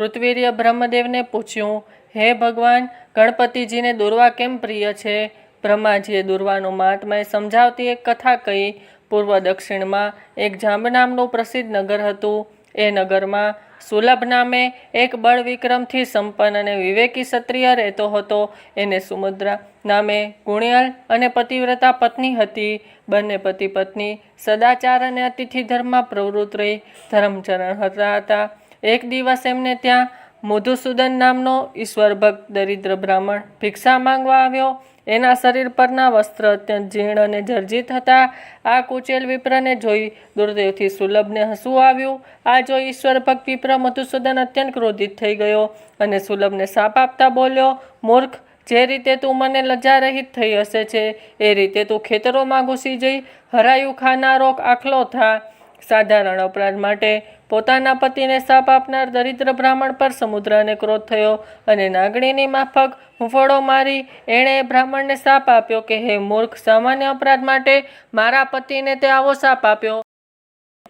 ઋત્વીર્ય બ્રહ્મદેવને પૂછ્યું, હે ભગવાન, ગણપતિજીને દોરવા કેમ પ્રિય છે? બ્રહ્માજીએ દોરવાનું મહાત્માએ સમજાવતી એક કથા કહી, પૂર્વ દક્ષિણમાં એક જાંબ નામનું પ્રસિદ્ધ નગર હતું. એ નગરમાં સુલભ નામે એક બળ વિક્રમથી સંપન્ન અને વિવેકી ક્ષત્રિય રહેતો હતો. એને સુમુદ્રા નામે ગુણિયલ અને પતિવ્રતા પત્ની હતી. બંને પતિ પત્ની સદાચાર અને અતિથિ ધર્મમાં પ્રવૃત્ત રહી. ધર્મચરણ હતા હતા. એક દિવસ એમને ત્યાં મધુસૂદન નામનો ઈશ્વર ભક્ત દરિદ્ર બ્રાહ્મણ ભિક્ષા માંગવા આવ્યો. એના શરીર પરના વસ્ત્ર અત્યંત જીર્ણ અને જર્જિત હતા. આ કુચેલ વિપ્રને જોઈ દુર્દેવથી સુલભને હસવું આવ્યું. આ જોઈ ઈશ્વર ભક્ત વિપ્ર મધુસૂદન અત્યંત ક્રોધિત થઈ ગયો અને સુલભને સાપ આપતા બોલ્યો, મૂર્ખ, જે રીતે તું મને લજા રહિત થઈ હશે છે, એ રીતે તું ખેતરોમાં ઘૂસી જઈ. હરાયું ખાનારો આખલો થા. સાધારણ અપરાધ માટે પોતાના પતિને સાપ આપનાર દરિદ્ર બ્રાહ્મણ પર સમુદ્રને ક્રોધ થયો અને નાગણીની માફક હુંફળો મારી એણે બ્રાહ્મણને સાપ આપ્યો કે હે મૂર્ખ, સામાન્ય અપરાધ માટે મારા પતિને તે આવો સાપ આપ્યો.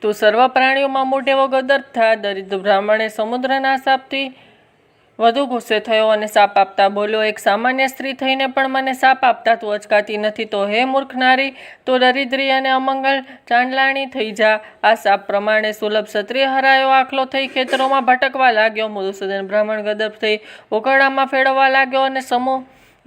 તું સર્વ પ્રાણીઓમાં મોટેવો ગદર થા. દરિદ્ર બ્રાહ્મણે સમુદ્રના સાપથી વધુ ગુસ્સે થયો અને સાપ આપતા બોલ્યો, એક સામાન્ય સ્ત્રી થઈને પણ મને સાપ આપતા તું અચકાતી નથી તો હે મૂર્ખ નારી, તો દરિદ્રી અને અમંગલ ચાંદલાણી થઈ જા. આ સાપ પ્રમાણે સુલભ ક્ષત્રિય હરાયો, આખલો થઈ ખેતરોમાં ભટકવા લાગ્યો મધુસૂદન બ્રાહ્મણ ગદપ થઈ ઉકરડામાં ફેરવવા લાગ્યો અને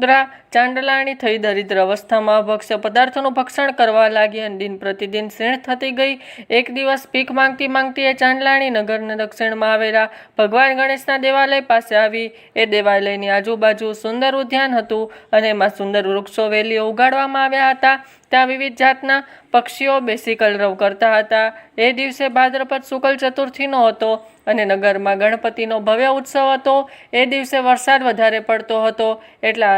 સમુદ્રા ચાંદલાણી થઈ દરિદ્ર અવસ્થામાં ભક્ષ્ય પદાર્થોનું ભક્ષણ કરવા લાગી અને દિન પ્રતિદિન શ્રેણ થતી ગઈ. એક દિવસ ભીખ માંગતી માંગતી એ ચાંદલાણી નગરના દક્ષિણમાં આવેલા ભગવાન ગણેશના દેવાલય પાસે આવી. એ દેવાલયની આજુબાજુ સુંદર ઉદ્યાન હતું અને એમાં સુંદર વૃક્ષો, વેલીઓ ઉગાડવામાં આવ્યા હતા. ત્યાં વિવિધ જાતના પક્ષીઓ બેસી કલરવ કરતા હતા. એ દિવસે ભાદ્રપદ શુક્લ ચતુર્થીનો હતો. અને નગરમાં ગણપતિનો ભવ્ય ઉત્સવ હતો. એ દિવસે વરસાદ વધારે પડતો હતો એટલા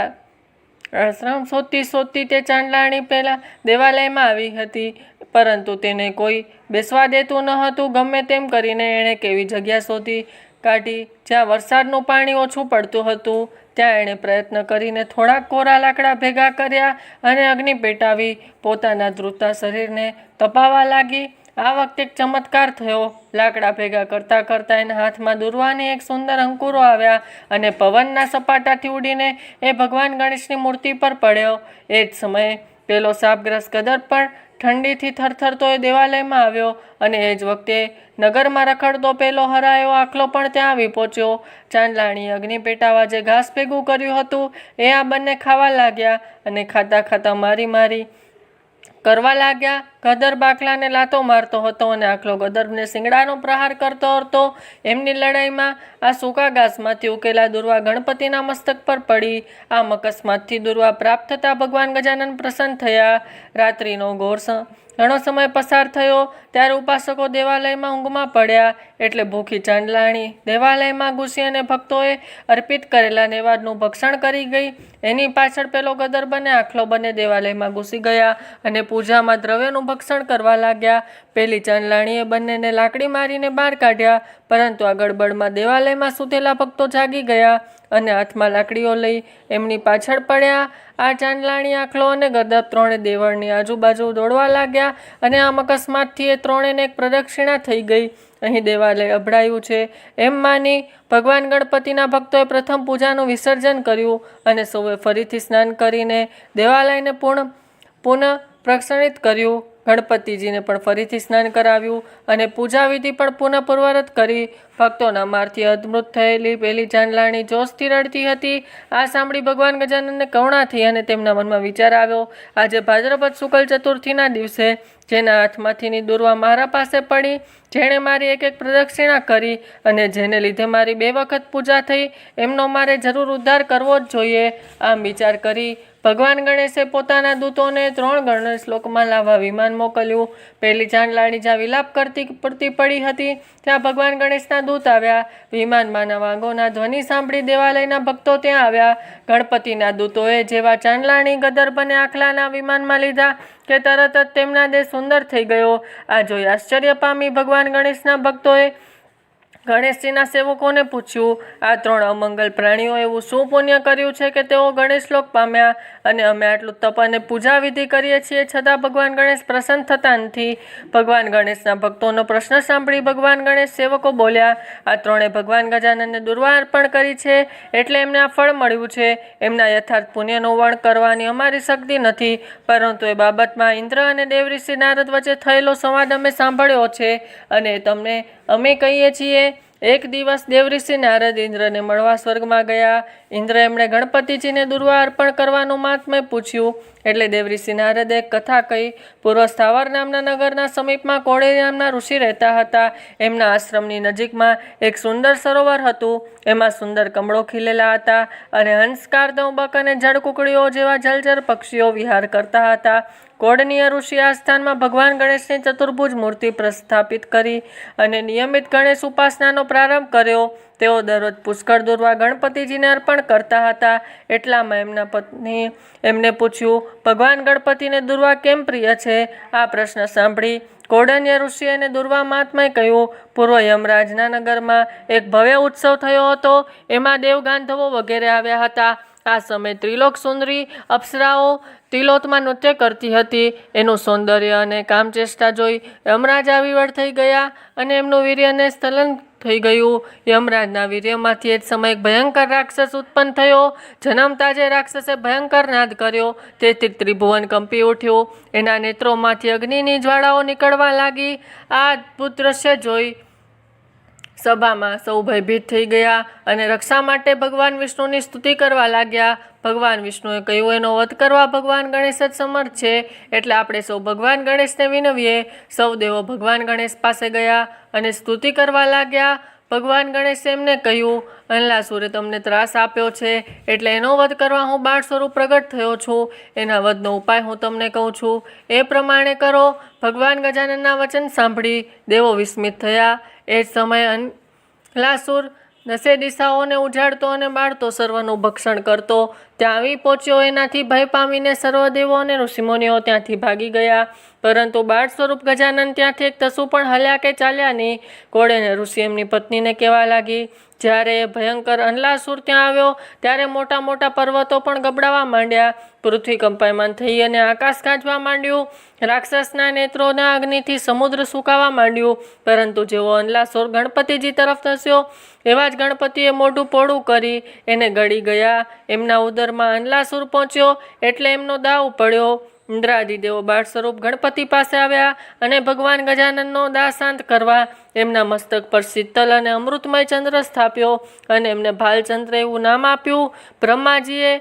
આશ્રમ શોધતી શોધતી તે ચાંદલાણી પહેલાં દેવાલયમાં આવી હતી. પરંતુ તેને કોઈ બેસવા દેતું ન હતું. ગમે તેમ કરીને એણે કેવી જગ્યા શોધી કાઢી જ્યાં વરસાદનું પાણી ઓછું પડતું હતું. ત્યાં એણે પ્રયત્ન કરીને થોડાક કોરા લાકડા ભેગા કર્યા અને અગ્નિ પેટાવી પોતાના ધ્રુતા શરીરને તપાવા લાગી. આ વખતે એક ચમત્કાર થયો. લાકડા ભેગા કરતાં કરતાં એના હાથમાં દુર્વાની એક સુંદર અંકુરો આવ્યા અને પવનના સપાટાથી ઉડીને એ ભગવાન ગણેશની મૂર્તિ પર પડ્યો. એ જ સમયે પેલો સાપગ્રસ્ત ગદર પણ ઠંડીથી થરથરતો એ દેવાલયમાં આવ્યો અને એ જ વખતે નગરમાં રખડતો પેલો હરાયો આખલો પણ ત્યાં આવી પહોંચ્યો. ચાંદલાણી અગ્નિ પેટાવા જે ઘાસ ભેગું કર્યું હતું, એ આ બંને ખાવા લાગ્યા અને ખાતા ખાતા મારી મારી કરવા લાગ્યા. ગદર બાકલાને લાતો મારતો હતો અને આખલો ગદરને શિંગડાનો પ્રહાર કરતો હતો. એમની લડાઈમાં આ સૂકા ઘાસમાંથી ઉકેલા દુર્વા ગણપતિના મસ્તક પર પડી. આમ અકસ્માતથી દુર્વા પ્રાપ્ત થતાં ભગવાન ગજાનન પ્રસન્ન થયા. રાત્રિનો ઘોર ઘણો સમય પસાર થયો. ત્યારે ઉપાસકો દેવાલયમાં ઊંઘમાં પડ્યા. એટલે ભૂખી ચાંદલાણી દેવાલયમાં ઘૂસી અને ભક્તોએ અર્પિત કરેલા નેવાદનું ભક્ષણ કરી ગઈ. એની પાછળ પેલો ગદર બને, આખલો બને દેવાલયમાં ઘૂસી ગયા અને પૂજામાં દ્રવ્યનું ભક્ષણ કરવા લાગ્યા. પેલી ચાંદલાણીએ બંનેને લાકડી મારીને બહાર કાઢ્યા, પરંતુ આ ગડબડમાં દેવાલયમાં સૂતેલા ભક્તો જાગી ગયા અને હાથમાં લાકડીઓ લઈ એમની પાછળ પડ્યા. આ ચાંદલાણી આખલો અને ગદર ત્રણે દેવળની આજુબાજુ દોડવા લાગ્યા અને આમ અકસ્માતથી એ ત્રણેને એક પ્રદક્ષિણા થઈ ગઈ. અહીં દેવાલય અભડાયું છે. એમ માની ભગવાન ગણપતિના ભક્તોએ પ્રથમ પૂજાનું વિસર્જન કર્યું અને સૌએ ફરીથી સ્નાન કરીને દેવાલયને પૂર્ણ પુનઃ પ્રક્ષણિત કર્યું. ગણપતિજીને પણ ફરીથી સ્નાન કરાવ્યું અને પૂજા વિધિ પણ પુનઃ પૂર્વરત કરી. ભક્તોના મારથી અદમૃત થયેલી પેલી ચાંદલાણી જોશથી રડતી હતી. આ સાંભળી ભગવાન ગજાનનને કરુણાથી અને તેમના મનમાં વિચાર આવ્યો. આજે ભાદ્રપદ શુક્લ ચતુર્થીના દિવસે જેના હાથમાંથીની દુર્વા મારા પાસે પડી, જેણે મારી એક એક પ્રદક્ષિણા કરી અને જેને લીધે મારી બે વખત પૂજા થઈ, એમનો મારે જરૂર ઉદ્ધાર કરવો જ જોઈએ. આમ વિચાર કરી ભગવાન ગણેશે પોતાના દૂતોને ત્રણ ગણેશ લોકમાં લાવવા વિમાન મોકલ્યું. પહેલી ચાંદલાણી જ્યાં વિલાપ કરતી પડતી પડી હતી, ત્યાં ભગવાન ગણેશના દૂત આવ્યા. વિમાનમાંના વાંગોના ધ્વનિ સાંભળી દેવાલયના ભક્તો ત્યાં આવ્યા. ગણપતિના દૂતોએ જેવા ચાંદલાણી ગદર્ભને આખલાના વિમાનમાં લીધા કે તરત જ તેમના દેહ સુંદર થઈ ગયો. આ જોઈ આશ્ચર્ય પામી ભગવાન ગણેશના ભક્તોએ ગણેશજીના સેવકોને પૂછ્યું, આ ત્રણ અમંગલ પ્રાણીઓ એવું શું પુણ્ય કર્યું છે કે તેઓ ગણેશ લોક પામ્યા? અને અમે આટલું તપ અને પૂજા વિધિ કરીએ છીએ છતાં ભગવાન ગણેશ પ્રસન્ન થતા નથી. ભગવાન ગણેશના ભક્તોનો પ્રશ્ન સાંભળી ભગવાન ગણેશ સેવકો બોલ્યા, આ ત્રણે ભગવાન ગજાનનને દુર્વા અર્પણ કરી છે એટલે એમને આ ફળ મળ્યું છે. એમના યથાર્થ પુણ્યનું વર્ણ કરવાની અમારી શક્તિ નથી. પરંતુ એ બાબતમાં ઇન્દ્ર અને દેવઋષિ નારદ વચ્ચે થયેલો સંવાદ અમે સાંભળ્યો છે અને તમને અમે કહીએ છીએ એક દિવસ દેવઋષિ નારદ ઇન્દ્રને મળવા સ્વર્ગમાં ગયા. ઇન્દ્ર એમણે ગણપતિજીને દુર્વા અર્પણ કરવાનું મહાત્મય પૂછ્યું. એટલે દેવઋષિ નારદે કથા કહી, પૂર્વ સ્થાવર નામના નગરના સમીપમાં કોળે નામના ઋષિ રહેતા હતા. એમના આશ્રમની નજીકમાં એક સુંદર સરોવર હતું. એમાં સુંદર કમળો ખીલેલા હતા અને હંસકાર દંબક અને જળકુકડીઓ જેવા જલચર પક્ષીઓ વિહાર કરતા હતા. કોડનીય ઋષિ આ સ્થાનમાં ભગવાન ગણેશની ચતુર્ભુજ મૂર્તિ પ્રસ્થાપિત કરી અને નિયમિત ગણેશ ઉપાસનાનો પ્રારંભ કર્યો. તેઓ દરરોજ પુષ્કળ દોરવા ગણપતિજીને અર્પણ કરતા હતા. એટલામાં એમના પત્ની એમને પૂછ્યું, ભગવાન ગણપતિને દુર્વા કેમ પ્રિય છે? આ પ્રશ્ન સાંભળી કોડન્ય ઋષિ અને દુર્વા મહાત્માએ કહ્યું, પૂર્વ યમરાજના નગરમાં એક ભવ્ય ઉત્સવ થયો હતો. એમાં દેવ ગાંધવો વગેરે આવ્યા હતા. આ સમયે ત્રિલોક સુંદરી અપ્સરાઓ તિલોતમાં નૃત્ય કરતી હતી. એનું સૌંદર્ય અને કામચેષ્ટા જોઈ યમરાજ વિવળ થઈ ગયા અને એમનું વીર્યને સ્થલન થઈ ગયું. યમરાજના વીર્યમાંથી એ જ સમયે ભયંકર રાક્ષસ ઉત્પન્ન થયો. જન્મતા જે રાક્ષસે ભયંકર નાદ કર્યો તેથી ત્રિભુવન કંપી ઉઠ્યું. એના નેત્રોમાંથી અગ્નિની જ્વાળાઓ નીકળવા લાગી. આ અદ્ભુત દ્રશ્ય જોઈ સભામાં સૌ ભયભીત થઈ ગયા અને રક્ષા માટે ભગવાન વિષ્ણુની સ્તુતિ કરવા લાગ્યા. ભગવાન વિષ્ણુએ કહ્યું, એનો વધ કરવા ભગવાન ગણેશ જ સમર્થ છે. એટલે આપણે સૌ ભગવાન ગણેશને વિનવીએ. સૌ દેવો ભગવાન ગણેશ પાસે ગયા અને સ્તુતિ કરવા લાગ્યા. ભગવાન ગણેશે એમને કહ્યું અનલાસુરે તમને ત્રાસ આપ્યો છે. એટલે એનો વધ કરવા હું બાળ સ્વરૂપ પ્રગટ થયો છું. એના વધનો ઉપાય હું તમને કહું છું. એ પ્રમાણે કરો. ભગવાન ગજાનનના વચન સાંભળી દેવો વિસ્મિત થયા. એ જ સમયે અનલાસુર દસે દિશાઓને ઉજાડતો અને બાળતો સર્વનું ભક્ષણ કરતો ત્યાં આવી પહોંચ્યો એનાથી ભય પામીને સર્વદેવો અને ઋષિમુનિઓ ત્યાંથી ભાગી ગયા. પરંતુ બાળ સ્વરૂપ ગજાનન ત્યાંથી એક તસુ પણ હલ્યા કે ચાલ્યા નહીં. કોળેને ઋષિ એમની પત્નીને કહેવા લાગી, જ્યારે ભયંકર અનલાસુર ત્યાં આવ્યો, ત્યારે મોટા મોટા પર્વતો પણ ગબડાવા માંડ્યા. પૃથ્વી કંપાયમાન થઈ અને આકાશ ગાજવા માંડ્યું. રાક્ષસના નેત્રોના અગ્નિથી સમુદ્ર સુકાવા માંડ્યું. પરંતુ જેવો અનલાસુર ગણપતિજી તરફ ધસ્યો, એવા જ ગણપતિએ મોઢું પોળું કરી, એને ગળી ગયા. એમના ઉદરમાં અનલાસુર પહોંચ્યો એટલે એમનો દાવ પડ્યો. ઇન્દ્રાદિદેવો બાળ સ્વરૂપ ગણપતિ પાસે આવ્યા અને ભગવાન ગજાનનનો દાહ શાંત કરવા એમના મસ્તક પર શીતલ અને અમૃતમય ચંદ્ર સ્થાપ્યો અને એમને ભાલચંદ્ર એવું નામ આપ્યું. બ્રહ્માજીએ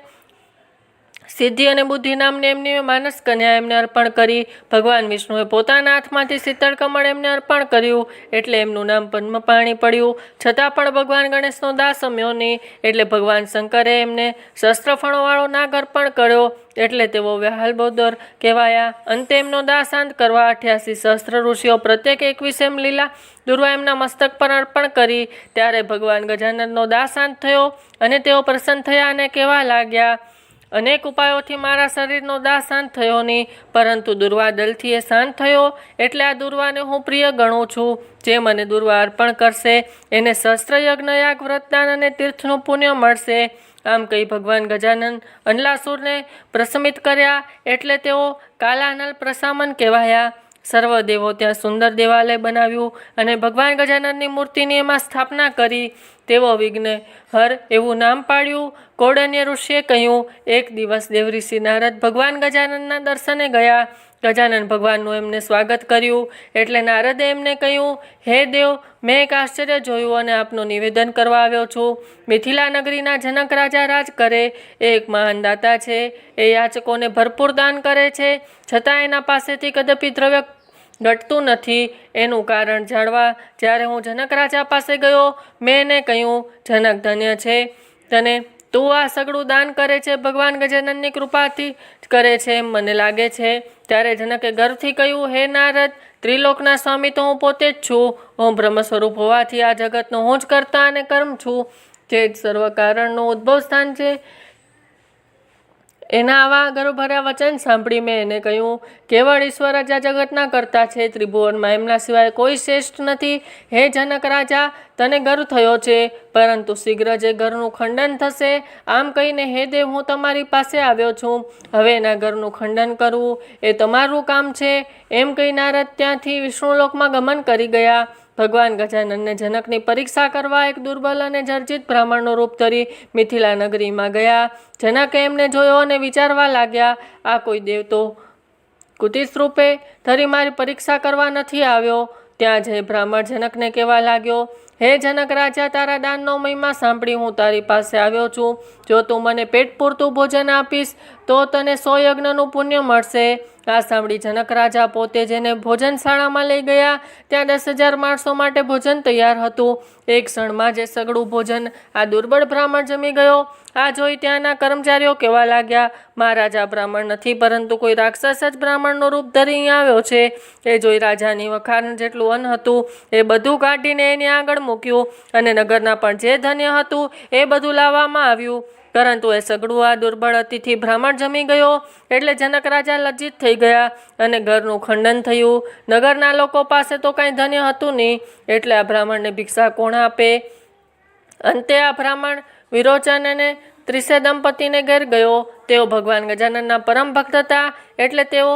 સિદ્ધિ અને બુદ્ધિ નામને એમની માનસ કન્યા એમને અર્પણ કરી ભગવાન વિષ્ણુએ પોતાના હાથમાંથી શીતળ કમળ એમને અર્પણ કર્યું એટલે એમનું નામ પદ્મપાણી પડ્યું. છતાં પણ ભગવાન ગણેશનો દાસ અમ્યો નહીં એટલે ભગવાન શંકરે એમને શસ્ત્રફળોવાળો નાગ અર્પણ કર્યો એટલે તેઓ વ્યાહલબોદર કહેવાયા. અંતે એમનો દાસાંત કરવા અઠ્યાસી સહસ્ત્ર ઋષિઓ પ્રત્યેક એકવીસ એમ લીલા દુર્વા એમના મસ્તક પર અર્પણ કરી. ત્યારે ભગવાન ગજાનનનો દાસાંત થયો અને તેઓ પ્રસન્ન થયા અને કહેવા લાગ્યા અનેક ઉપાયોથી મારા શરીરનો દાહ શાંત થયો નહીં, પરંતુ દુર્વા દલથી એ શાંત થયો. એટલે આ દુર્વાને હું પ્રિય ગણું છું. જે મને દુર્વા અર્પણ કરશે, એને શસ્ત્ર વ્રતદાન અને તીર્થનું પુણ્ય મળશે. આમ કહી ભગવાન ગજાનન અનલાસુરને પ્રસમિત કર્યા, એટલે તેઓ કાલાનલ પ્રસામન કહેવાયા. સર્વ દેવો ત્યાં સુંદર દેવાલય બનાવ્યું અને ભગવાન ગજાનનની મૂર્તિની એમાં સ્થાપના કરી. તેઓ વિઘ્ન હર એવું નામ પાડ્યું. કોડન્ય ઋષિએ કહ્યું, એક દિવસ દેવઋષિ નારદ ભગવાન ગજાનનના દર્શને ગયા. ગજાનન ભગવાનનું એમને સ્વાગત કર્યું. એટલે નારદે એમને કહ્યું, હે દેવ, મેં એક આશ્ચર્ય જોયું અને આપનું નિવેદન કરવા આવ્યો છું. મિથિલા નગરીના જનક રાજા રાજ કરે. એ એક મહાન દાતા છે. એ યાચકોને ભરપૂર દાન કરે છે. છતાં એના પાસેથી કદાપી દ્રવ્ય ઘટતું નથી. એનું કારણ જાણવા જ્યારે હું જનક રાજા પાસે ગયો મેં એને કહ્યું, જનક ધન્ય છે. તને તું આ સગડું દાન કરે છે ભગવાન ગજાનનની કૃપાથી કરે છે એમ મને લાગે છે. ત્યારે જનકે ગર્વથી કહ્યું, હે નારદ, ત્રિલોકના સ્વામી તો હું પોતે જ છું. હું બ્રહ્મ સ્વરૂપ હોવાથી આ જગતનો હું જ કરતા અને કર્મ છું. જ સર્વ કારણનું ઉદ્ભવ સ્થાન છે એના આવા ગર્વભર્યા વચન સાંભળી મેં એને કહ્યું, કેવળ ઈશ્વર જ આ જગતના કરતા છે, ત્રિભુવનમાં એમના સિવાય કોઈ શ્રેષ્ઠ નથી. હે જનક રાજા, તને ગર્વ થયો છે, પરંતુ શીઘ્ર જે ઘરનું ખંડન થશે, આમ કહીને હે દેવ, હું તમારી પાસે આવ્યો છું. હવે એના ઘરનું ખંડન કરવું એ તમારું કામ છે. એમ કહી નારદ ત્યાંથી વિષ્ણુલોકમાં ગમન કરી ગયા. ભગવાન ગજાનનને જનકની પરીક્ષા કરવા એક દુર્બલ અને જર્જિત બ્રાહ્મણનું રૂપ ધરી મિથિલા નગરીમાં ગયા. જનકે એમને જોયો અને વિચારવા લાગ્યા, આ કોઈ દેવ તો કુતિસ રૂપે ધરી મારી પરીક્ષા કરવા નથી આવ્યો. ત્યાં જઈ બ્રાહ્મણ જનકને કહેવા લાગ્યો હે જનક રાજા, તારા દાનનો મહિમા સાંભળી હું તારી પાસે આવ્યો છું. જો તું મને પેટ પૂરતું ભોજન આપીશ, તો તને સો યજ્ઞનું પુણ્ય મળશે. આ સાંભળી જનક રાજા પોતે જેને ભોજનશાળામાં લઈ ગયા, ત્યાં દસ હજાર માણસો માટે ભોજન તૈયાર હતું. એક ક્ષણમાં જે સગડું ભોજન આ દુર્બળ બ્રાહ્મણ જમી ગયો. આ જોઈ ત્યાંના કર્મચારીઓ કહેવા લાગ્યા, મહારાજા બ્રાહ્મણ નથી, પરંતુ કોઈ રાક્ષસ જ બ્રાહ્મણનું રૂપ ધરી આવ્યો છે. એ જોઈ રાજાની વખાણ જેટલું અન્ન હતું, એ બધું કાઢીને એની આગળ મૂક્યું અને નગરના પણ જે ધન્ય હતું એ બધું લાવવામાં આવ્યું. પરંતુ એ સગડું આ દુર્બળ અતિથિ બ્રાહ્મણ જમી ગયો એટલે જનક રાજા લજ્જિત થઈ ગયા અને ઘરનું ખંડન થયું. નગરના લોકો પાસે તો કાંઈ ધન્ય હતું નહીં, એટલે આ બ્રાહ્મણને ભિક્ષા કોણ આપે? અંતે આ બ્રાહ્મણ વિરોચન અને ત્રિસે દંપતીને ઘેર ગયો. તેઓ ભગવાન ગજાનનના પરમ ભક્ત હતા, એટલે તેઓ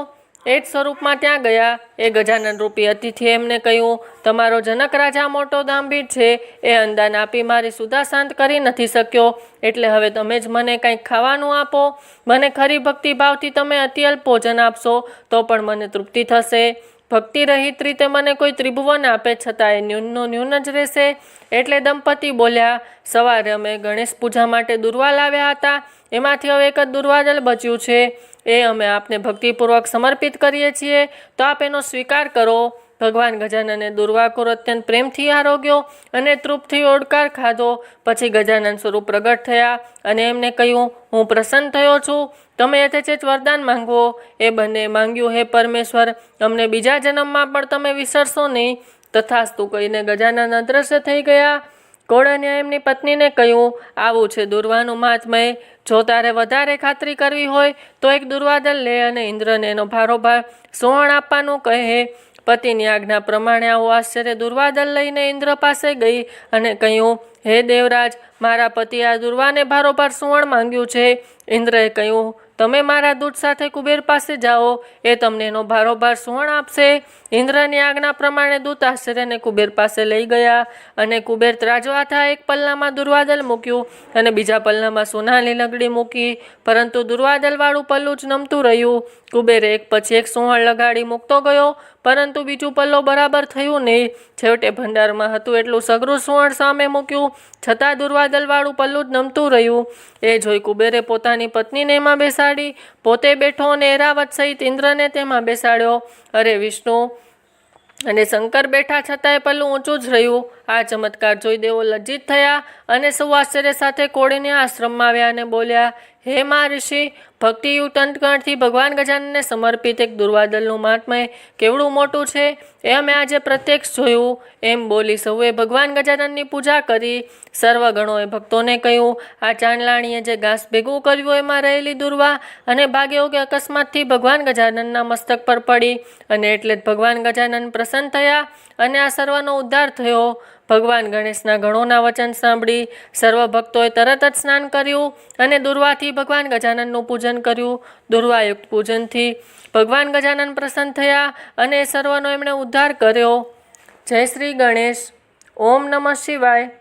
એ જ સ્વરૂપમાં ત્યાં ગયા. એ ગજાનન રૂપી અતિથિએ એમને કહ્યું, તમારો જનક રાજા મોટો દાંભીર છે. એ અંદાન આપી મારી સુધા શાંત કરી નથી શક્યો. એટલે હવે તમે જ મને કંઈક ખાવાનું આપો. મને ખરી ભક્તિભાવથી તમે અતિ અલ્પ ભોજન આપશો, તો પણ મને તૃપ્તિ થશે. ભક્તિ રહિત રીતે મને કોઈ ત્રિભુવન આપે છતાં એ ન્યૂનનો ન્યૂન જ રહેશે. એટલે દંપતી બોલ્યા, સવારે અમે ગણેશ પૂજા માટે દુર્વા લાવ્યા હતા. એમાંથી હવે એક જ દુર્વાદલ બચ્યું છે. એ અમે આપને ભક્તિપૂર્વક સમર્પિત કરીએ છીએ. તો આપ એનો સ્વીકાર કરો. ભગવાન ગજાનને દુર્વાકુર અત્યંત પ્રેમથી આરોગ્યો અને તૃપ્તથી ઓડકાર ખાધો. પછી ગજાનન સ્વરૂપ પ્રગટ થયા અને એમને કહ્યું, હું પ્રસન્ન થયો છું. તમે યથેચેત વરદાન માંગવો એ બંને માંગ્યું, હે પરમેશ્વર, અમને બીજા જન્મમાં પણ તમે વિસરશો નહીં. તથાસ્તુ કહીને ગજાનન અદ્રશ્ય થઈ ગયા. કોળન્યા એમની પત્નીને કહ્યું, આવું છે, દુર્વાનું મહાત્મય જો તારે વધારે ખાતરી કરવી હોય તો એક દુર્વાદલ લે અને ઇન્દ્રને એનો ભારોભાર સુવર્ણ આપવાનું કહે. પતિની આજ્ઞા પ્રમાણે આવું આશ્ચર્ય દુર્વાદલ લઈને ઇન્દ્ર પાસે ગઈ અને કહ્યું, હે દેવરાજ, મારા પતિ આ દુર્વાને ભારોભાર સુવર્ણ માંગ્યું છે. ઇન્દ્રએ કહ્યું તમે મારા દૂત સાથે કુબેર પાસે જાઓ, એ તમને એનો ભારોભાર સુવર્ણ આપશે. ઇન્દ્રની આજ્ઞા પ્રમાણે દૂત આશ્ચર્યને કુબેર પાસે લઈ ગયા અને કુબેર ત્રાજવાથા એક પલ્લામાં દુર્વાદલ મૂક્યું અને બીજા પલ્લામાં સોનાની લગડી મૂકી, પરંતુ દુર્વાદલવાળું પલ્લું જ નમતું રહ્યું. કુબેરે એક પછી એક સુવર્ણ લગાડી મૂકતો ગયો પરંતુ બીજું પલ્લો બરાબર થયું નહીં. છેવટે ભંડારમાં હતું એટલું સઘરું સુવર્ણ સામે મૂક્યું. છતાં દુર્વાદલવાળું પલ્લું જ નમતું રહ્યું. એ જોઈ કુબેરે પોતાની પત્નીને એમાં બેસાડી. પોતે બેઠો અને એરાવત સહિત ઇન્દ્રને તેમાં બેસાડ્યો. અરે વિષ્ણુ! અને શંકર બેઠા છતાંય પલ્લું ઊંચું જ રહ્યું. આ ચમત્કાર જોઈ દેવો લજ્જિત થયા અને સૌ આશ્ચર્ય સાથે કોળીને આશ્રમમાં આવ્યા અને બોલ્યા હે મા ઋષિ ભક્તિયુક્ત અંતકણથી ભગવાન ગજાનને સમર્પિત એક દુર્વાદલનું મહાત્મય કેવડું મોટું છે? એ અમે આજે પ્રત્યક્ષ જોયું, એમ બોલી સૌએ ભગવાન ગજાનનની પૂજા કરી. સર્વ ગણોએ ભક્તોને કહ્યું, આ ચાંદલાણીએ જે ઘાસ ભેગું કર્યું, એમાં રહેલી દુર્વા અને ભાગ્યો કે અકસ્માતથી ભગવાન ગજાનનના મસ્તક પર પડી અને એટલે જ ભગવાન ગજાનન પ્રસન્ન થયા અને આ સર્વનો ઉદ્ધાર થયો. ભગવાન ગણેશના ગણોના વચન સાંભળી સર્વ ભક્તોએ તરત જ સ્નાન કર્યું અને દુર્વાથી ભગવાન ગજાનનનું પૂજન કર્યું. દુર્વાયુક્ત પૂજનથી ભગવાન ગજાનન પ્રસન્ન થયા અને સર્વનો એમણે ઉદ્ધાર કર્યો. જય શ્રી ગણેશ. ઓમ નમઃ શિવાય.